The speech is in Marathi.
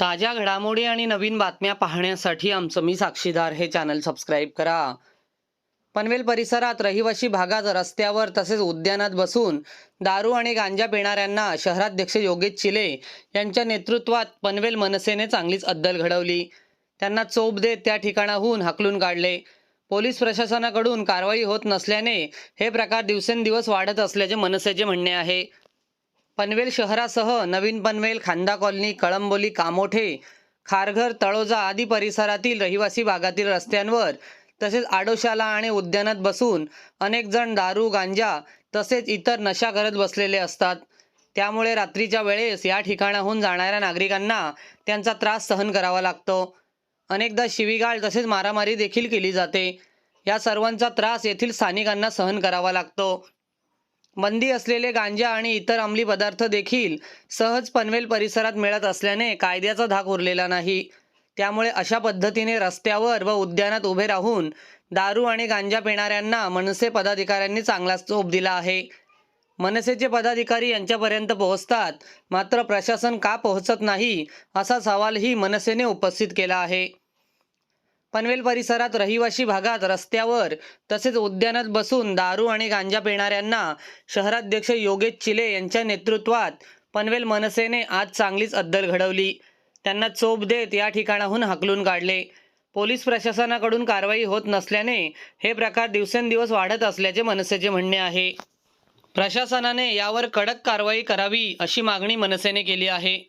ताज्या घडामोडी आणि नवीन बातम्या पाहण्यासाठी आमचं मी साक्षीदार हे चॅनल सबस्क्राईब करा. पनवेल परिसरात रहिवासी भागात रस्त्यावर तसेच उद्यानात बसून दारू आणि गांजा पिणाऱ्यांना शहराध्यक्ष योगेश चिले यांच्या नेतृत्वात पनवेल मनसेने चांगलीच अद्दल घडवली. त्यांना चोप देत त्या ठिकाणाहून हाकलून काढले. पोलीस प्रशासनाकडून कारवाई होत नसल्याने हे प्रकार दिवसेंदिवस वाढत असल्याचे मनसेचे म्हणणे आहे. पनवेल शहरासह नवीन पनवेल खांदा कॉलनी कळंबोली कामोठे खारघर तळोजा आदी परिसरातील रहिवासी भागातील रस्त्यांवर तसेच आडोशाला आणि उद्यानात बसून अनेक जण दारू गांजा तसेच इतर नशा करत बसलेले असतात. त्यामुळे रात्रीच्या वेळेस या ठिकाणाहून जाणाऱ्या नागरिकांना त्यांचा त्रास सहन करावा लागतो. अनेकदा शिवीगाळ तसेच मारामारी देखील केली जाते. या सर्वांचा त्रास येथील स्थानिकांना सहन करावा लागतो. बंदी असलेले गांजा आणि इतर अंमली पदार्थ देखील सहज पनवेल परिसरात मिळत असल्याने कायद्याचा धाक उरलेला नाही. त्यामुळे अशा पद्धतीने रस्त्यावर व उद्यानात उभे राहून दारू आणि गांजा पिणाऱ्यांना मनसे पदाधिकाऱ्यांनी चांगलाच चोप दिला आहे. मनसेचे पदाधिकारी यांच्यापर्यंत पोहोचतात मात्र प्रशासन का पोहोचत नाही असा सवालही मनसेने उपस्थित केला आहे. पनवेल परिसरात रहिवासी भागात रस्त्यावर तसेच उद्यानात बसून दारू आणि गांजा पिणाऱ्यांना शहराध्यक्ष योगेश चिले यांच्या नेतृत्वात पनवेल मनसेने आज चांगलीच अद्दल घडवली. त्यांना चोप देत या ठिकाणाहून हाकलून काढले. पोलीस प्रशासनाकडून कारवाई होत नसल्याने हे प्रकार दिवसेंदिवस वाढत असल्याचे मनसेचे म्हणणे आहे. प्रशासनाने यावर कडक कारवाई करावी अशी मागणी मनसेने केली आहे.